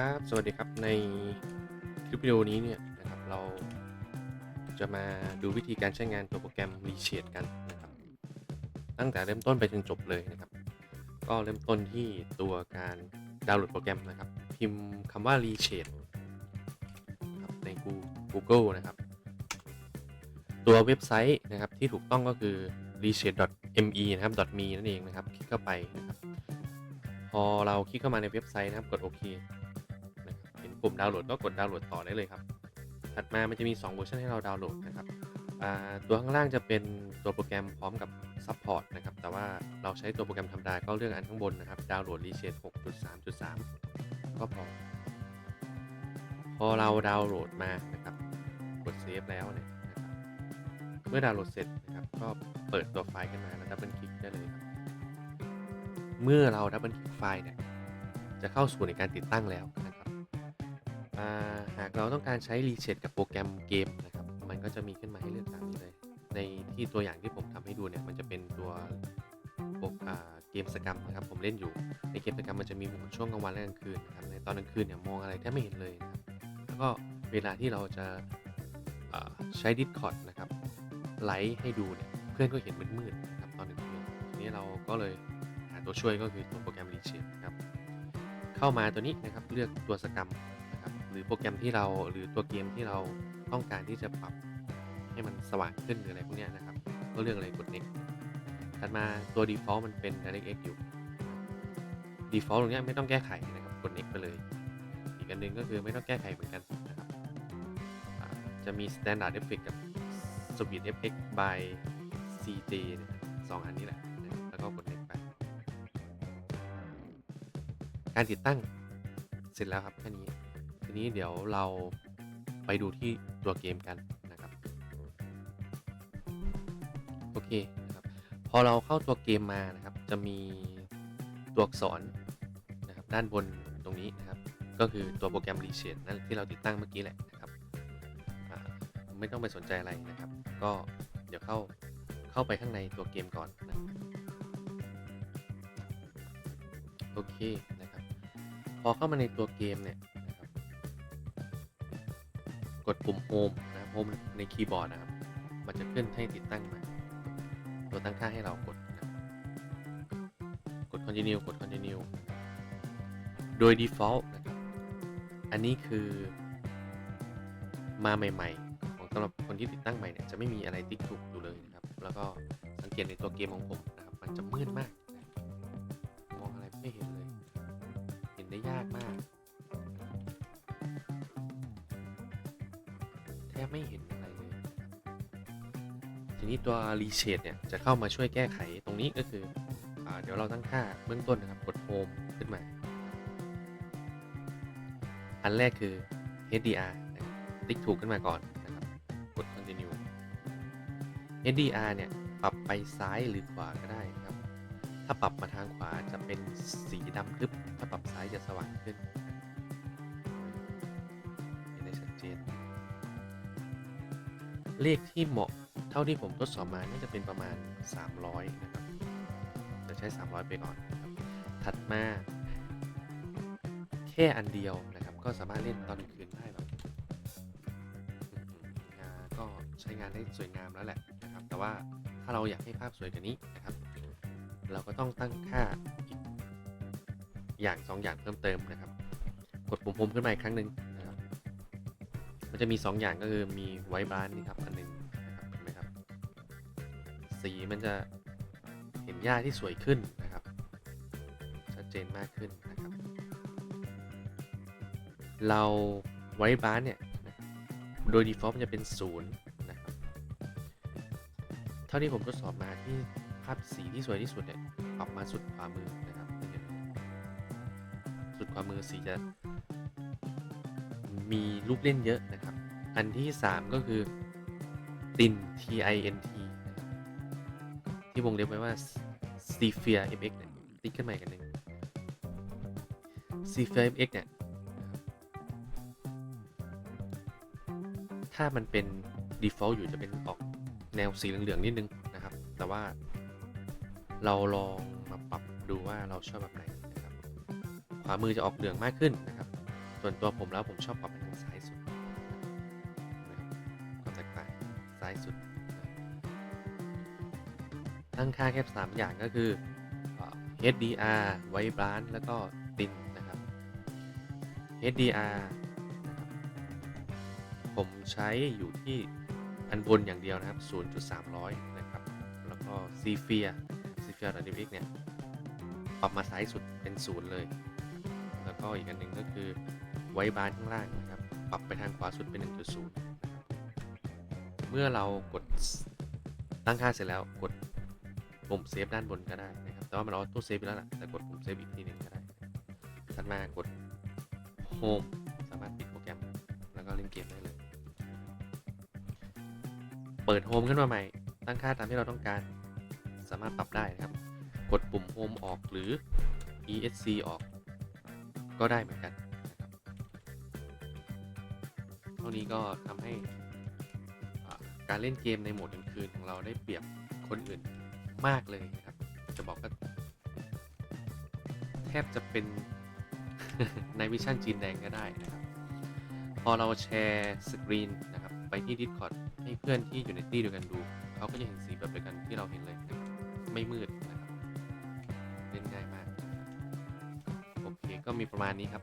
ครับ สวัสดีครับ ในคลิปวิดีโอนี้เนี่ยนะครับเราจะมาดูวิธีการใช้งานตัวโปรแกรม r e s h a d กันนะครับ ตั้งแต่เริ่มต้นไปจนจบเลยนะครับ ก็เริ่มต้นที่ตัวการดาวน์โหลดโปรแกรมนะครับ พิมพ์คำว่า r e s h a d ครับใน Google นะครับ ตัวเว็บไซต์นะครับที่ถูกต้องก็คือ reshade.me นะครับ .me นั่นเองนะครับ คลิกเข้าไปนะครับพอเราคลิกเข้ามาในเว็บไซต์นะครับ กดโอเค ห็นปุ่มดาวน์โหลดก็กดดาวน์โหลดต่อได้เลยครับ ถัดมามันจะมี 2 เวอร์ชันให้เราดาวน์โหลดนะครับตัวข้างล่างจะเป็นตัวโปรแกรมพร้อมกับซัพพอร์ตนะครับ แต่ว่าเราใช้ตัวโปรแกรมธรรมดาก็เลือกอันข้างบนนะครับ ดาวน์โหลด Reshade 6.3.3 ก็พอ พอเราดาวน์โหลดมานะครับ กดเซฟแล้วเนี่ยนะครับเมื่อดาวน์โหลดเสร็จนะครับ ก็เปิดตัวไฟล์ขึ้นมาแล้วดับเบิลคลิกได้เลยครับ เมื่อเราดับเบิลคลิกไฟล์เนี่ย จะเข้าสู่ในการติดตั้งแล้วครับ หากเราต้องการใช้รีเชดกับโปรแกรมเกมนะครับ มันก็จะมีขึ้นมาให้เลือกตามนี้เลย ในที่ตัวอย่างที่ผมทำให้ดูเนี่ย มันจะเป็นตัวโปรอ่าเกมสกรรมนะครับ ผมเล่นอยู่ ในเกมสกรรมมันจะมีหมดช่วงกลางวันและกลางคืนนะครับ ในตอนกลางคืนเนี่ยมองอะไรแทบไม่เห็นเลยนะครับ แล้วก็เวลาที่เราจะาใช้ Discord นะครับ ไลฟ์ให้ดูเนี่ย เพื่อนก็เห็นมืดๆนะครับตอนกลางคืนทีนี้เราก็เลยหาตัวช่วยก็คือตัวโปรแกรม Reshape นะครับ เข้ามาตัวนี้นะครับ เลือกตัวสกรรม หรือโปรแกรมที่เราหรือตัวเกมที่เราต้องการที่จะปรับให้มันสว่างขึ้นหรืออะไรพวกนี้นะครับ ก็เลือกอะไรกด next ถัดมาตัว default มันเป็น DirectX อยู่ default ตรงนี้ไม่ต้องแก้ไขนะครับกด next ไปเลย อีกอันนึงก็คือไม่ต้องแก้ไขเหมือนกันนะครับจะมี standard effect กับ sweet effect by CJ นะสองอันนี้แหละ แล้วก็กด next ไป การติดตั้งเสร็จแล้วครับแค่นี้ นี้เดี๋ยวเราไปดูที่ตัวเกมกันนะครับ โอเคนะครับพอเราเข้าตัวเกมมานะครับ จะมีตัวอักษรนะครับด้านบนตรงนี้นะครับ ก็คือตัวโปรแกรม r e s h a p นั่นที่เราติดตั้งเมื่อกี้แหละนะครับไม่ต้องไปสนใจอะไรนะครับ ก็เดี๋ยวเข้าเข้าไปข้างในตัวเกมก่อนนะโอเคนะครับ พอเข้ามาในตัวเกมเนี่ย กดปุ่ม Home นะครับ Home ในคีย์บอร์ดนะครับ มันจะขึ้นให้ติดตั้งมาตัวตั้งค่าให้เรากดนะครับกด Continue กด Continue โดย Default นะครับ อันนี้คือมาใหม่ ๆ ของสำหรับคนที่ติดตั้งใหม่เนี่ยจะไม่มีอะไรติ๊กถูกอยู่เลยนะครับ แล้วก็สังเกตในตัวเกมของผมนะครับ มันจะมืดมาก มองอะไรไม่เห็นเลย เห็นได้ยากมาก บไม่เห็นอะไรเลย ทีนี้ตัว Reshade เนี่ยจะเข้ามาช่วยแก้ไขตรงนี้ก็คืออเดี๋ยวเราตั้งค่าเบื้องต้นนะครับ กด Home ขึ้นมา อันแรกคือ HDR ติ๊กถูกขึ้นมาก่อนนะครับ กด Continue HDR เนี่ย ปรับไปซ้ายหรือขวาก็ได้นะครับ ถ้าปรับมาทางขวาจะเป็นสีดำทึบ ถ้าปรับซ้ายจะสว่างขึ้น เลขที่เหมาะเท่าที่ผมทดสอบมาน่าจะเป็นประมาณ 300 นะครับ จะใช้ 300 ไปก่อนนะครับ ถัดมา แค่อันเดียวนะครับ ก็สามารถเล่นตอนกลางคืนได้แบบงานก็ใช้งานได้สวยงามแล้วแหละนะครับ แต่ว่าถ้าเราอยากให้ภาพสวยกว่านี้นะครับ เราก็ต้องตั้งค่าอีกอย่างสองอย่างเพิ่มเติมนะครับ กดปุ่ม Home ขึ้นมาอีกครั้งหนึ่ง มันจะมี 2 อย่างก็คือมีไวบรานนี่ครับอันหนึงนะครับเห็นไหมครับ สีมันจะเห็นหญ้าที่สวยขึ้นนะครับ ชัดเจนมากขึ้นนะครับ เราไวบรานเนี่ยนะโดย default มันจะเป็น0นะครับเท่าที่ผมทดสอบมาที่ภาพสีที่สวยที่สุดเนี่ยปรับมาสุดขวามือนะครับ สุดขวามือสีจะ มีลูกเล่นเยอะนะครับ อันที่ 3 ก็คือ T I N T นะครับที่วงเล็บไว้ว่า Sphere FX เนี่ยติ๊กขึ้นมาอีกอันหนึ่ง Sphere FX เนี่ยถ้ามันเป็น default อยู่จะเป็นออกแนวสีเหลือง ๆ นิดนึงนะครับ แต่ว่าเราลองมาปรับดูว่าเราชอบแบบไหนนะครับ ขวามือจะออกเหลืองมากขึ้นนะครับ ส่วนตัวผมแล้วผมชอบปรับไปทางซ้ายสุดความแตกต่างซ้ายสุด ตั้งค่าแค่สามอย่างก็คือ HDR Vibrant แล้วก็ Thin นะครับ HDR นะครับ ผมใช้อยู่ที่อันบนอย่างเดียวนะครับ 0.300 นะครับ แล้วก็ Sphere Sphere Dynamic เนี่ย ปรับมาซ้ายสุดเป็นศูนย์เลย แล้วก็อีกอันหนึ่งก็คือ ไว้บานข้างล่างนะครับ ปรับไปทางขวาสุดเป็น 1.0นะครับเมื่อเรากดตั้งค่าเสร็จแล้วกดปุ่มเซฟด้านบนก็ได้นะครับแต่ว่ามันออโต้เซฟไปแล้วล่ะแต่กดปุ่มเซฟอีกทีหนึ่งก็ได้ถัดมากดโฮมสามารถปิดโปรแกรมแล้วก็เล่นเกมได้เลย เปิดโฮมขึ้นมาใหม่ ตั้งค่าตามที่เราต้องการ สามารถปรับได้นะครับ กดปุ่มโฮมออกหรือ ESC ออก ก็ได้เหมือนกัน ท่านี้ก็ทำให้การเล่นเกมในโหมดกลางคืนของเราได้เปรียบคนอื่นมากเลยนะครับ จะบอกก็แทบจะเป็นในวิชั่นจีนแดงก็ได้นะครับ พอเราแชร์สกรีนนะครับ ไปที่ Discord ให้เพื่อนที่อยู่ในที่เดียวกันดู เขาก็จะเห็นสีแบบเดียวกันที่เราเห็นเลยนะครับไม่มืดนะครับ เล่นง่ายมาก โอเคก็มีประมาณนี้ครับ